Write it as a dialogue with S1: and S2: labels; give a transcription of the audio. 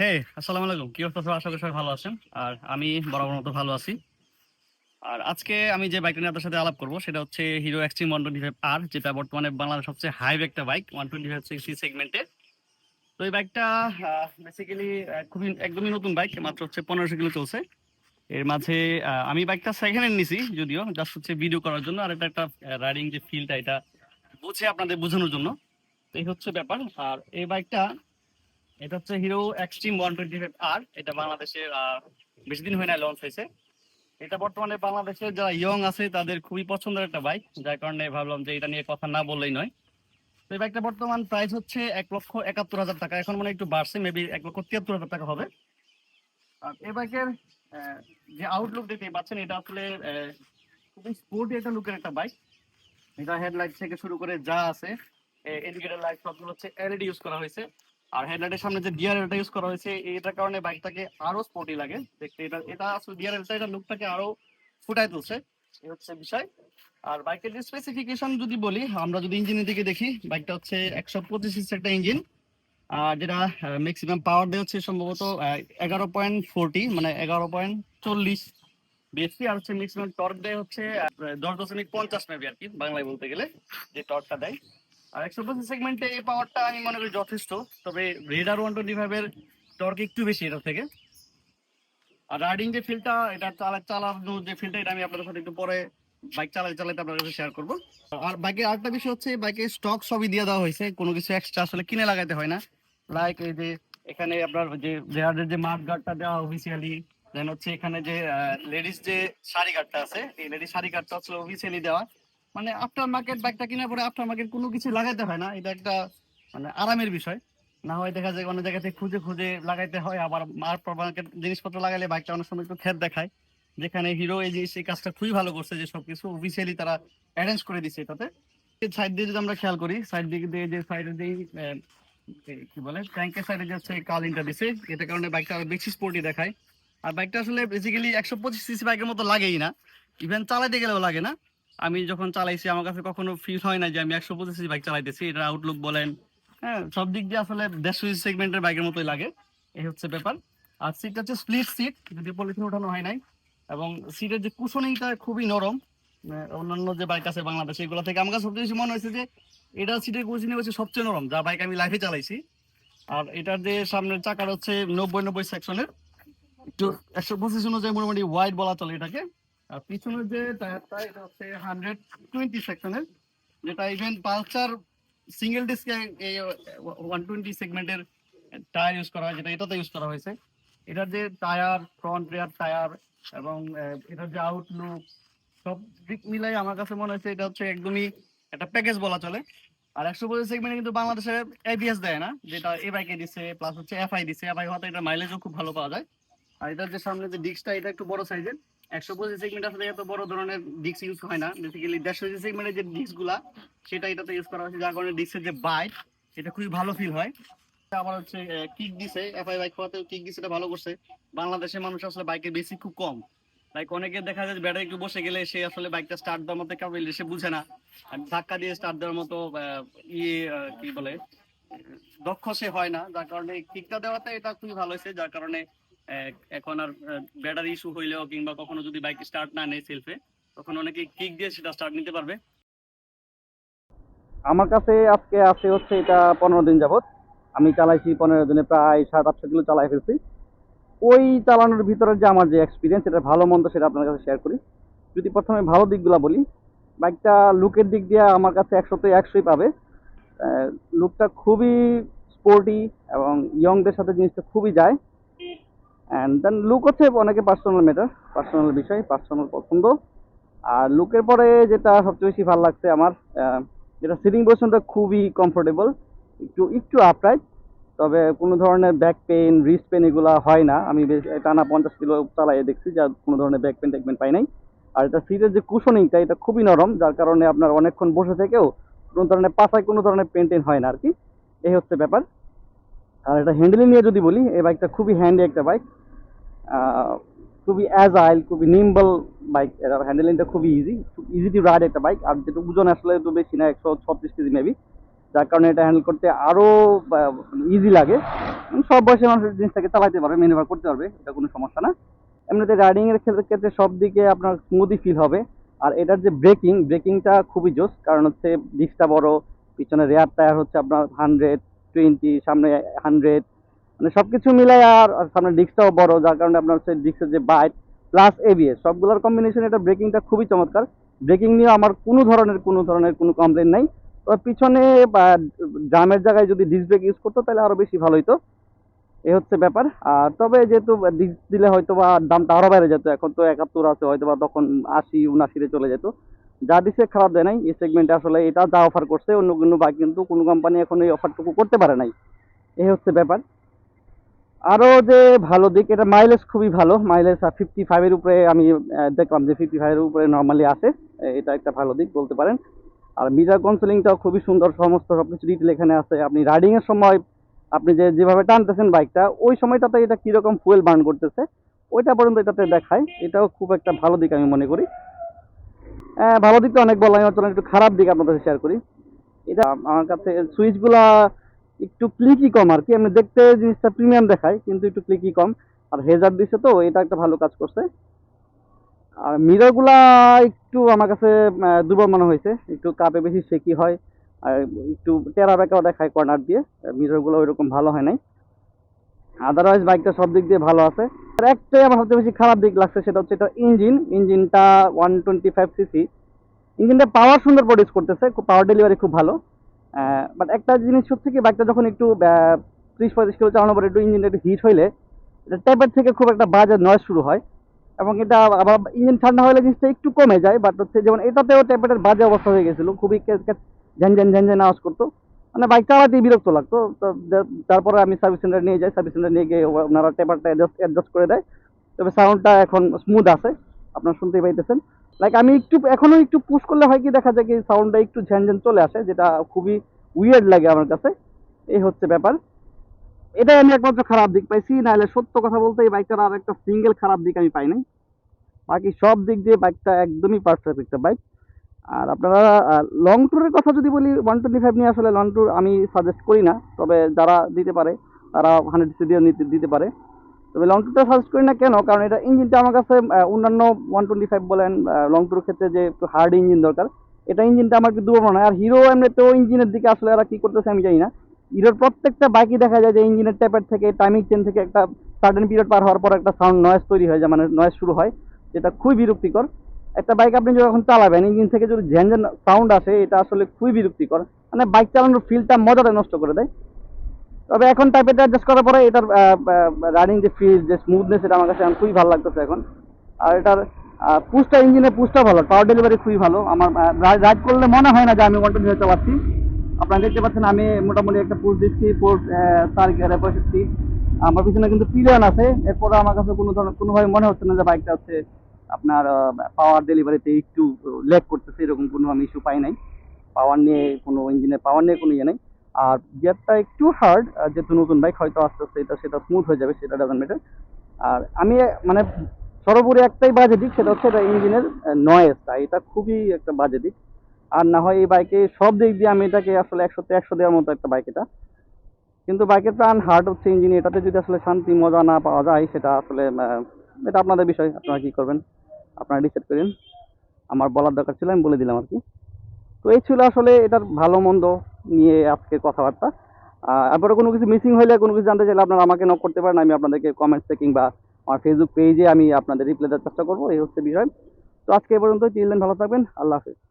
S1: হে আসসালামু আলাইকুম। কি অবস্থা? আশা করি সবাই ভালো আছেন। আর আমি বরাবর মতো ভালো আছি। আর আজকে আমি যে বাইকটা নিয়ে আপনার সাথে আলাপ করব, সেটা হচ্ছে Hero Xtreme one twenty five আর যেটা বর্তমানে বাংলাদেশ সবচেয়ে হাই একটা bike one twenty five sixty সেগমেন্টে তো এই বাইকটা বেসিক্যালি খুবই একদমই নতুন বাইক মাত্র হচ্ছে পনেরোশো কিলো চলছে। এর মাঝে আমি বাইকটা সেকেন্ড হ্যান্ড নিছি, যদিও জাস্ট হচ্ছে ভিডিও করার জন্য, আর এটা একটা রাইডিং যে ফিলটা এটা বুঝে আপনাদের বোঝানোর জন্য। এই হচ্ছে ব্যাপার। আর এই বাইকটা এটা হচ্ছে Hero Xtreme one twenty five আর এটা বাংলাদেশে বেশি দিন হয় না লঞ্চ হয়েছে। এটা বর্তমানে বাংলাদেশের যারা ইয়ং আছে, তাদের খুবই পছন্দের একটা বাইক যার কারণে ভাবলাম যে এটা নিয়ে কথা না বললেই নয়। তো এই বাইকটা বর্তমান প্রাইস হচ্ছে এক লক্ষ একাত্তর হাজার টাকা। এখন মানে একটু বাড়ছে মেবি এক লক্ষ তিয়াত্তর হাজার টাকা হবে। আর এই বাইকের যে আউটলুক দেখতে পাচ্ছেন, এটা আসলে খুবই স্পোর্টি একটা লুকের একটা বাইক এটা হেডলাইট থেকে শুরু করে যা আছে ইন্ডিকেটর লাইট সবগুলো হচ্ছে এলইডি ইউজ করা হয়েছে। আর হেডলাইটের সামনে যে ডিআরএলটা ইউজ করা হয়েছে, এটার কারণে বাইকটাকে আরও স্পোর্টি লাগে। দেখতে এটা এটা আসলে ডিআরএলটা এটা লুকটাকে আরও ফুটাই তুলছে। এই হচ্ছে বিষয়। আর বাইকের যে স্পেসিফিকেশন যদি বলি, আমরা যদি ইঞ্জিনের দিকে দেখি, বাইকটা হচ্ছে একশো পঁচিশ সিসি একটা ইঞ্জিন আর যেটা ম্যাক্সিমাম পাওয়ার দেওয়া হচ্ছে সম্ভবত এগারো পয়েন্ট ফোরটি মানে এগারো পয়েন্ট চল্লিশ বিএসপি আর হচ্ছে ম্যাক্সিমাম টর্ক দেয় হচ্ছে দশ দশমিক পঞ্চাশ মেবি আর কি, বাংলায় বলতে গেলে, যে টর্কটা দেয়। আর একশো পঁচিশ সেগমেন্টে এই পাওয়ারটা আমি মনে করি যথেষ্ট, তবে রেডার ওয়ান টোয়েন্টি ফাইভের টর্ক একটু বেশি এটার থেকে। আর রাইডিং যে ফিলটা এটা চালা যে ফিলটা এটা আমি আপনাদের সাথে একটু পরে বাইক চালাতে চালাতে আপনাদের কাছে শেয়ার করব। আর বাইকের আরেকটা বিষয় হচ্ছে বাইকের স্টক সবই দিয়ে দেওয়া হয়েছে, কোনো কিছু এক্সট্রা আসলে কিনে লাগাইতে হয় না। লাইক এই যে এখানে আপনার যে রেয়ারের যে মাঠ গার্ডটা দেওয়া অফিসিয়ালি দেন হচ্ছে এখানে যে লেডিস যে শাড়ি গার্ডটা আছে, এই লেডিস শাড়ি গার্ডটা হচ্ছে অফিসিয়ালি দেওয়া। মানে আফটার মার্কেট বাইকটা কেনার পরে আফটার মার্কেট কোনো কিছু লাগাইতে হয় না, এটা একটা মানে আরামের বিষয়। না হয় দেখা যায় অনেক জায়গাতে খুঁজে খুঁজে লাগাইতে হয়, আবার আফটার মার্কেট জিনিসপত্র লাগাইলে বাইকটা অনেক সময় একটু খেত দেখায়। যেখানে হিরো এই জিনিস, এই কাজটা খুবই ভালো করছে যে সবকিছু অফিসিয়ালি তারা অ্যারেঞ্জ করে দিচ্ছে এটাতে। সাইড দিয়ে যদি আমরা খেয়াল করি সাইড দিক দিয়ে যে সাইডে দিয়ে কি বলে ট্যাঙ্কের সাইডে যে হচ্ছে কালিংটা দিছে, এটার কারণে বাইকটা আরও বেশি স্পোর্টি দেখায়। আর বাইকটা আসলে বেসিক্যালি একশো পঁচিশ সিসি বাইকের মতো লাগেই না ইভেন চালাইতে গেলেও লাগে না। আমি যখন চালাইছি, আমার কাছে কখনো ফিল হয় না যে আমি একশো পঁচিশ বাইক চালাইতেছি। এটা আউটলুক বলেন হ্যাঁ সব দিক দিয়ে আসলে দেড়শো সেগমেন্টের বাইকের মতোই লাগে। এই হচ্ছে ব্যাপার। আর সিটটা হচ্ছে স্প্লিট সিট যদি পলিথিন ওঠানো হয় নাই। এবং সিটের যে কুশনিংটা খুবই নরম অন্যান্য যে বাইক আছে বাংলাদেশে, এগুলো থেকে আমার কাছে সবচেয়ে বেশি মনে হয়েছে যে, এটা সিটের কুশনিং হচ্ছে সবচেয়ে নরম, যা বাইক আমি লাইফে চালাইছি। আর এটার যে সামনের চাকার হচ্ছে নব্বই নব্বই সেকশনের একটু একশো পঁচিশ অনুযায়ী মোটামুটি ওয়াইড বলা চলে এটাকে। আর পিছনের যে টায়ারটা, এটা হচ্ছে হান্ড্রেড টোয়েন্টি সেকশনের যেটা ইভেন পালসার সিঙ্গেল ডিস্কে এই ওয়ান টোয়েন্টি সেগমেন্টের টায়ার ইউজ করা হয়, যেটা এটাতে ইউজ করা হয়েছে। এটার যে টায়ার ফ্রন্ট রেয়ার টায়ার এবং এটার যে আউটলুক সব দিক মিলাই আমার কাছে মনে হচ্ছে এটা হচ্ছে একদমই একটা প্যাকেজ বলা চলে। আর একশো পঁচিশ সেগমেন্টে কিন্তু বাংলাদেশে এবিএস দেয় না, যেটা এ বাইকে দিছে প্লাস হচ্ছে এফআই দিছে। এফআই হতে এটা মাইলেজও খুব ভালো পাওয়া যায়। আর এটার যে সামনে যে ডিস্কটা এটা একটু বড় সাইজের একশো পঁচিশ সেগমেন্ট আসলে এত বড় ধরনের ডিস্ক ইউজ হয় না। বেসিক্যালি দেড়শো সেগমেন্টের যে ডিস্কগুলা সেটা এটাতে ইউজ করা হয়েছে যার কারণে ডিস্কের যে খুবই ভালো ফিল হয়। হচ্ছে কিক দিছে এফআই বাইক হওয়াতে কিক দিছে, এটা ভালো করছে। বাংলাদেশের মানুষ আসলে বাইকের খুব কম। লাইক অনেকে দেখা যায় ব্যাটারি একটু বসে গেলে সে আসলে বাইকটা স্টার্ট দেওয়ার মতো কেউ সে বুঝে না। ধাক্কা দিয়ে স্টার্ট দেওয়ার মতো ইয়ে কি বলে দক্ষ সে হয় না। যার কারণে কিকটা দেওয়াতে এটা খুবই ভালো হয়েছে, যার কারণে এখন আর ব্যাটারি ইস্যু হইলেও কিংবা কখনো যদি বাইক স্টার্ট না নেয় সেলফে তখন অনেকে কিক দিয়ে সেটা স্টার্ট নিতে পারবে।
S2: আমার কাছে আজকে আছে হচ্ছে এটা পনেরো দিন যাবত আমি চালাইছি পনেরো দিনে প্রায় সাত আটশো কিলো চালাই ফেলছি। ওই চালানোর ভিতরে যে আমার যে এক্সপিরিয়েন্স এটা ভালো মন্দ সেটা আপনার কাছে শেয়ার করি। যদি প্রথমে ভালো দিকগুলো বলি বাইকটা লুকের দিক দিয়ে আমার কাছে একশোতে একশোই পাবে। লুকটা খুবই স্পোর্টি এবং ইয়ংদের সাথে জিনিসটা খুবই যায়। অ্যান্ড দেন লুক হচ্ছে অনেকে পার্সোনাল ম্যাটার পার্সোনাল বিষয় পার্সোনাল পছন্দ। আর লুকের পরে যেটা সবচেয়ে বেশি ভালো লাগছে আমার যেটা সিটিং পজিশনটা খুবই কমফোর্টেবল একটু একটু আপরাইট তবে কোনো ধরনের ব্যাক পেন রিস্ট পেন এগুলো হয় না। আমি টানা পঞ্চাশ কিলো চালাইয়ে দেখছি, যা কোনো ধরনের ব্যাক পেন ট্যাক পাই নাই। আর এটা সিটের যে কুশনিংটা এটা খুবই নরম, যার কারণে আপনার অনেকক্ষণ বসে থেকেও কোনো ধরনের পাশায় কোনো ধরনের পেন টেন হয় না আর কি এই হচ্ছে ব্যাপার। আর এটা হ্যান্ডেলিং নিয়ে যদি বলি, এই বাইকটা খুবই হ্যান্ডি একটা বাইক খুবই অ্যাজাইল খুবই নিম্বল বাইক এটার হ্যান্ডেলিংটা খুবই ইজি ইজি টু রাইড একটা বাইক আর যেটা ওজন আসলে তো বেশি না, একশো ছত্রিশ কেজি মেবি যার কারণে এটা হ্যান্ডেল করতে আরও ইজি লাগে। সব বয়সের মানুষের জিনিসটাকে চালাতে পারবে ম্যানেভার করতে পারবে, এটা কোনো সমস্যা না। এমনিতে রাইডিংয়ের ক্ষেত্রে ক্ষেত্রে সব দিকে আপনার স্মুথই ফিল হবে। আর এটার যে ব্রেকিং ব্রেকিংটা খুবই জোস, কারণ হচ্ছে ডিস্কটা বড়, পিছনে রেয়ার টায়ার হচ্ছে আপনার হান্ড্রেড টোয়েন্টি সামনে হান্ড্রেড মানে সব কিছু মিলাই আর সামনে ডিস্কটাও বড়, যার কারণে আপনার হচ্ছে ডিস্কের যে বাইট প্লাস এবিএস সবগুলোর কম্বিনেশন এটা ব্রেকিংটা খুবই চমৎকার। ব্রেকিং নিয়ে আমার কোনো ধরনের কোনো ধরনের কোনো কমপ্লেন নাই। তবে পিছনে ড্রামের জায়গায় যদি ডিস্ক ব্রেক ইউজ করতো, তাহলে আরও বেশি ভালো হতো এ হচ্ছে ব্যাপার। আর তবে যেহেতু ডিস্ক দিলে হয়তো বা দামটা আরও বেড়ে যেত, এখন তো একাত্তর আছে হয়তো বা তখন আশি উনাশিতে চলে যেত। যা দিছে খারাপ দেয় নাই। এই সেগমেন্টে আসলে এটা যা অফার করছে, অন্য কোনো বাইক কিন্তু কোনো কোম্পানি এখন এই অফারটুকু করতে পারে নাই। এই হচ্ছে ব্যাপার। আরও যে ভালো দিক, এটা মাইলেজ খুবই ভালো। মাইলেজ ফিফটি ফাইভের উপরে আমি দেখলাম যে ফিফটি ফাইভের উপরে নর্মালি আসে এটা একটা ভালো দিক বলতে পারেন। আর মিটার কাউন্সেলিংটাও খুবই সুন্দর, সমস্ত সব কিছু ডিটেল এখানে আছে। আপনি রাইডিংয়ের সময় আপনি যে, যেভাবে টানতেছেন বাইকটা ওই সময়টাতে এটা কীরকম ফুয়েল বার্ন করতেছে, ওইটা পর্যন্ত এটাতে দেখায়। এটাও খুব একটা ভালো দিক আমি মনে করি। ভালো দিকটা অনেক বললাম এবার চলেন একটু খারাপ দিক আপনাদের শেয়ার করি। এটা আমার কাছে সুইচগুলা একটু ক্লিকই কম আর কি, এমনি দেখতে জিনিসটা প্রিমিয়াম দেখায়, কিন্তু একটু ক্লিকই কম। আর হেজার দিছে তো, এটা একটা ভালো কাজ করছে। আর মিররগুলা একটু আমার কাছে দুর্বল মনে হয়েছে। একটু কাপে বেশি শেকি হয়, আর একটু টেরা বেঁকাও দেখায় কর্নার দিয়ে মিররগুলো ওইরকম ভালো হয় নাই। আদারওয়াইজ বাইকটা সব দিক দিয়ে ভালো আছে। আর একটাই আমার সবচেয়ে বেশি খারাপ দিক লাগছে, সেটা হচ্ছে এটা ইঞ্জিন ইঞ্জিনটা ওয়ান টোয়েন্টি ফাইভ সিসি ইঞ্জিনটা পাওয়ার সুন্দর প্রডিউস করতেছে, খুব পাওয়ার ডেলিভারি খুব ভালো। বাট একটা জিনিস হচ্ছে কি, বাইকটা যখন একটু ত্রিশ পঁয়ত্রিশ কিলো চালানোর পরে একটু ইঞ্জিনটা একটু হিট হইলে, এটা ট্যাপের থেকে খুব একটা বাজে নয়েজ শুরু হয়। এবং এটা আবার ইঞ্জিন ঠান্ডা হলে জিনিসটা একটু কমে যায় বাট হচ্ছে যেমন এটাতেও ট্যাপেটের বাজে অবস্থা হয়ে গেছিল, খুবই ঝ্যান ঝ্যান ঝ্যান ঝ্যান আওয়াজ করতো। মানে বাইক চালাতেই বিরক্ত লাগতো। তো তারপরে আমি সার্ভিস সেন্টার নিয়ে যাই সার্ভিস সেন্টার নিয়ে গিয়ে ওনারা টেপারটা অ্যাডজাস্ট করে দেয়। তবে সাউন্ডটা এখন স্মুথ আছে, আপনার শুনতেই পাইতেছেন। লাইক আমি একটু এখনও একটু পুশ করলে হয় কি, দেখা যায় কি সাউন্ডটা একটু ঝ্যান ঝ্যান চলে আসে, যেটা খুবই উইয়ার্ড লাগে আমার কাছে। এই হচ্ছে ব্যাপার। এটাই আমি একমাত্র খারাপ দিক পাইছি, নাহলে সত্য কথা বলতে এই বাইকটার আর একটা সিঙ্গেল খারাপ দিক আমি পাই নাই। বাকি সব দিক দিয়ে বাইকটা একদমই পারফেক্ট একটা বাইক আর আপনারা লং ট্যুরের কথা যদি বলি ওয়ান টোয়েন্টি ফাইভ নিয়ে আসলে লং ট্যুর আমি সাজেস্ট করি না। তবে যারা দিতে পারে, তারা হান্ড্রেড সিডিও নিতে, দিতে পারে। তবে লং ট্যুরটা সাজেস্ট করি না কেন? কারণ এটা ইঞ্জিনটা আমার কাছে অন্যান্য ওয়ান টোয়েন্টি ফাইভ বলেন লং ট্যুরের ক্ষেত্রে যে একটু হার্ড ইঞ্জিন দরকার, এটা ইঞ্জিনটা আমার একটু দুর্বল হয় আর হিরো এমনিতেও ইঞ্জিনের দিকে আসলে এরা কী করতেছে আমি জানি না। হিরোর প্রত্যেকটা বাইকই দেখা যায় যে ইঞ্জিনের ট্যাপের থেকে টাইমিং চেন থেকে একটা সার্টেন পিরিয়ড পার হওয়ার পর একটা সাউন্ড নয়েজ তৈরি হয়ে যায় মানে নয়েজ শুরু হয়, যেটা খুবই বিরক্তিকর। একটা বাইক আপনি যখন চালাবেন ইঞ্জিন থেকে যদি ঝ্যান ঝ্যান সাউন্ড আসে, এটা আসলে খুবই বিরক্তিকর। মানে বাইক চালানোর ফিলটা মজাটা নষ্ট করে দেয়। তবে এখন টাইপেটা অ্যাডজাস্ট করার পরে এটার রানিং যে ফিল যে স্মুথনেস এটা আমার কাছে খুবই ভালো লাগতেছে এখন। আর এটার পুশটা ইঞ্জিনের পুশটা ভালো। পাওয়ার ডেলিভারি খুবই ভালো। আমার রাইড করলে মনে হয় না যে আমি ওয়ান টোয়েন্টি পারছি। আপনারা দেখতে পাচ্ছেন আমি মোটামুটি একটা পুশ দিচ্ছি পোর্ট চার গিয়ারে পঁয়ষট্টি আমার পিছনে কিন্তু পিলিয়ন আছে। এরপরে আমার কাছে কোনো ধরনের, কোনোভাবে মনে হচ্ছে না যে বাইকটা হচ্ছে আপনার পাওয়ার ডেলিভারিতে একটু ল্যাক করতেছে, এরকম কোনো আমি ইস্যু পাই নাই। পাওয়ার নিয়ে কোনো ইঞ্জিনের পাওয়ার নিয়ে কোনো ইয়ে নেই। আর গিয়ারটা একটু হার্ড যেহেতু নতুন বাইক হয়তো আস্তে আস্তে এটা, সেটা স্মুথ হয়ে যাবে, সেটা ডাজন্ট ম্যাটার আর আমি মানে সর্বোপরি একটাই বাজে দিক, সেটা হচ্ছে এটা ইঞ্জিনের নয়েজটা এটা খুবই একটা বাজে দিক। আর না হয় এই বাইকে সব দিক দিয়ে আমি এটাকে আসলে একশোতে একশো দেওয়ার মতো একটা বাইক এটা। কিন্তু বাইকের প্রাণ হার্ড হচ্ছে ইঞ্জিন এটাতে যদি আসলে শান্তি, মজা না পাওয়া যায়, সেটা আসলে এটা আপনাদের বিষয়। আপনারা কি করবেন? আপনারা ডিসাইড করেন। আমার বলার দরকার ছিল আমি বলে দিলাম আর কি। তো এই ছিল আসলে এটার ভালো মন্দ নিয়ে আজকে কথাবার্তা। আহ, কোনো কিছু মিসিং হলে কোনো কিছু জানতে চাইলে আপনারা আমাকে নক করতে পারেন। আমি আপনাদেরকে কমেন্টসে কিংবা আমার ফেসবুক পেজে আমি আপনাদের রিপ্লাই দেওয়ার চেষ্টা করব। এই হচ্ছে বিষয়। তো আজকে এ পর্যন্ত চিলড্রেন ভালো থাকবেন। আল্লাহ হাফিজ।